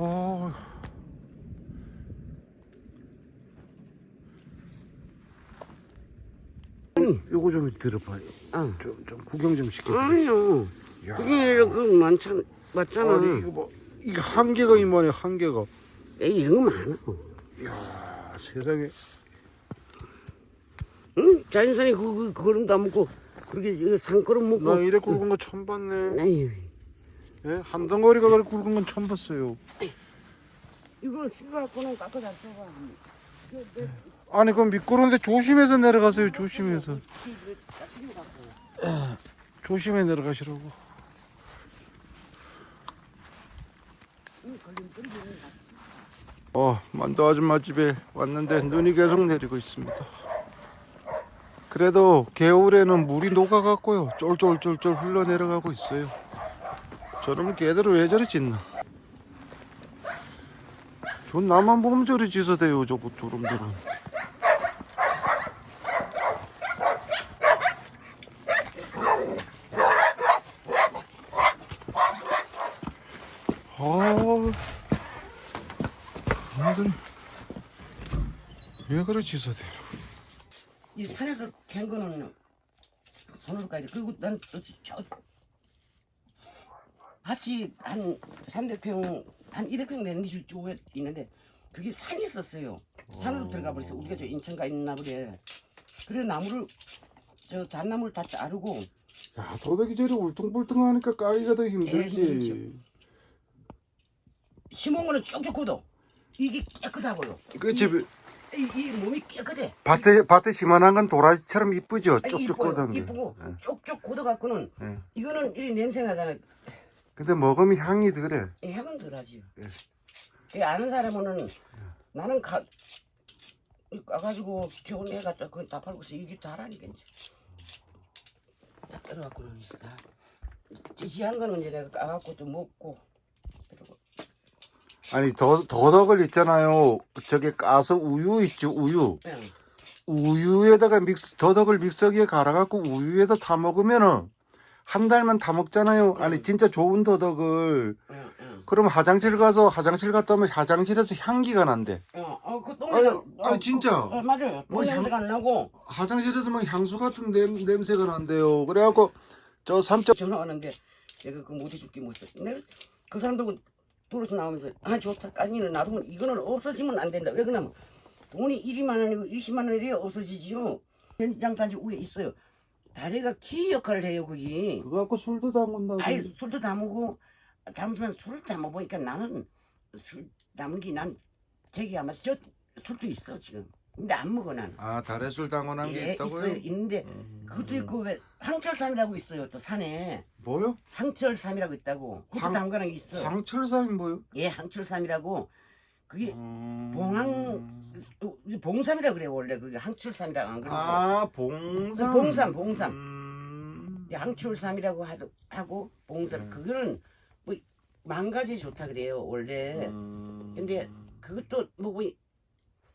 어. 요거 좀 들어봐요. 어. 좀, 좀 구경 좀 시켜. 아니요. 야. 그게 그 많잖아. 맞잖아. 아니 이거 뭐 이게 한 개가 이만해 한 개가. 에이, 이런 거 많아. 야 세상에. 응? 자연산이 그, 그, 그거름도 안 먹고, 그렇게 이거 산거름 먹고. 나 이래 굵은 거 처음 봤네. 아유, 예? 한 덩어리가 그렇게 굵은 건 처음 봤어요. 이거 씹어갖고는 깎아 잘 써봐. 아니 그럼 미끄러운데 조심해서 내려가세요. 조심해서. 조심해 내려가시라고. 어, 만두 아줌마 집에 왔는데 눈이 계속 내리고 있습니다. 그래도 겨울에는 물이 녹아갖고요. 쫄쫄쫄쫄 흘러내려가고 있어요. 저러면 개들은 왜 저리 짖나? 전 나만 보면 저리 짖어대요, 저거 저놈들은. 아, 그놈들은 왜 그래 짖어대요? 이 산에서 캔 거는 손으로 까야 돼. 그리고 난 또, 저, 밭이 한 300평, 한 200평 되는 게 쪽에 있는데, 그게 산이 있었어요. 산으로 들어가 버려서 우리가 저 인천가 있나 보래. 그래 나무를, 저 잣나무를 다 자르고, 야, 도덕이 저리 울퉁불퉁하니까 까기가 더 힘들지. 심은 거는 쭉쭉 걷어. 이게 깨끗하고요. 그 집에 이, 이 몸이 깨끗해. 밭에 밭에 심어놓은 건 도라지처럼 이쁘죠. 쭉쭉. 걷은 게. 이쁘고 예. 쭉쭉 걷어 갖고는 예. 이거는 이 냄새 나잖아. 근데 먹으면 향이 덜해. 이 향은 덜하지요. 예. 이 아는 사람은 나는 가 가가지고 겨울 내 갖다 그건 다 팔고서 이게 다라니까 이제 다 떨어갖고는 이제 다 지시한 거는 이제 내가 까갖고 좀 먹고 그리고 아니 더 더덕을 있잖아요. 저게 까서 우유 있죠. 우유. 그냥 우유에다가 믹스 더덕을 믹서기에 갈아갖고 우유에다 타 먹으면은 한 달만 타 먹잖아요. 아니 진짜 좋은 더덕을 응, 응. 그럼 화장실 가서 화장실 갔다 오면 화장실에서 향기가 난대. 어, 어, 그 아니, 똥냄새. 아니, 진짜. 어, 맞아요. 뭐 향- 똥냄새가 안 나고 화장실에서 막 향수 같은 냄, 냄새가 난대요. 그래갖고 저 삼척 전화 왔는데 내가 그 못 해줄게 못 해. 내가 그 사람들 도로서 나오면서 아 좋다 까니는 나도 이거는 없어지면 안 된다. 왜 그러냐면 돈이 1만 원이고 20만 원이래야 없어지지요. 현장 단지 위에 있어요. 다리가 키 역할을 해요 거기. 그거 갖고 술도 담근다고. 아이 술도 담으고 담으면 술을 담아 보니까 나는 술 담은 게난 저기 아마 저 술도 있어 지금. 근데 안 먹어 나는. 아 달에 술 담궈놓은 게 예, 있다고요? 있어요. 있는데 음. 그것도 있고 왜 황철삼이라고 있어요 또 산에. 뭐요? 항철삼이라고 있다고. 그것도 황- 담가는 게 있어. 황철삼이 뭐요? 예, 항철삼이라고. 그게 음... 봉황 봉삼이라 그래 원래 그게 항철삼이라고 안 그러고. 아 봉삼. 봉삼, 봉삼. 음... 이제 항철삼이라고 하도, 하고 봉삼 음. 그거는 뭐 망가지 좋다 그래요 원래. 음... 근데 그것도 뭐, 뭐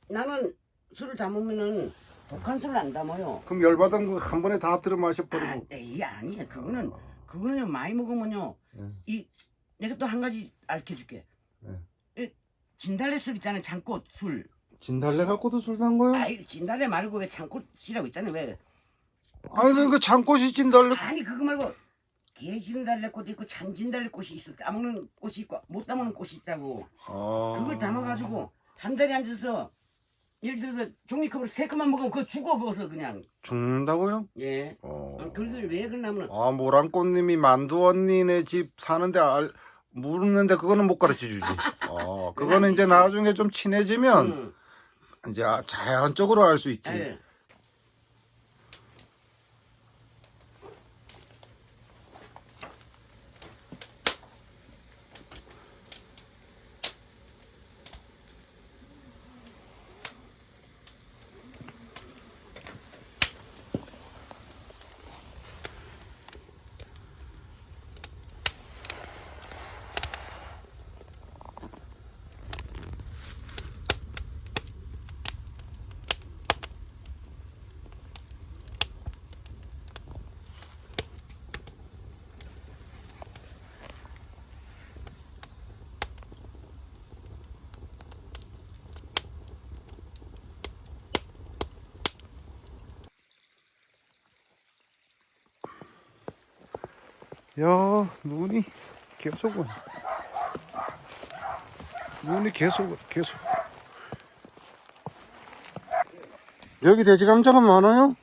나는 술을 담으면은 독한 술을 안 담아요. 그럼 열받으면 그거 한 번에 다 들어 마셔버리고. 에이 아니야 그거는 그거는요 많이 먹으면요 음. 이 내가 또 한 가지 알려줄게. 음. 이 진달래 술 있잖아요 장꽃 술. 진달래 갖고도 술 담궈요? 아이 진달래 말고 왜 장꽃이라고 있잖아요 왜? 아니 그러니까 장꽃이 진달래. 아니 그거 말고 개 진달래 꽃도 있고 참 진달래 꽃이 있어 따먹는 꽃이 있고 못 따먹는 꽃이 있다고. 아... 그걸 담아가지고 한 자리에 앉아서 예를 들어서 종이컵으로 세 컵만 먹으면 그거 죽어 그거서 그냥 죽는다고요? 예. 어... 어, 그걸 왜 그러냐면 아 모란꽃님이 만두 언니네 집 사는데 알 물는데 그거는 못 가르쳐 주지. 어 그거는 이제 나중에 좀 친해지면 음, 이제 아, 자연적으로 알 수 있지. 예. 야 눈이 계속 오네 눈이 계속 와, 계속 여기 돼지 감자가 많아요?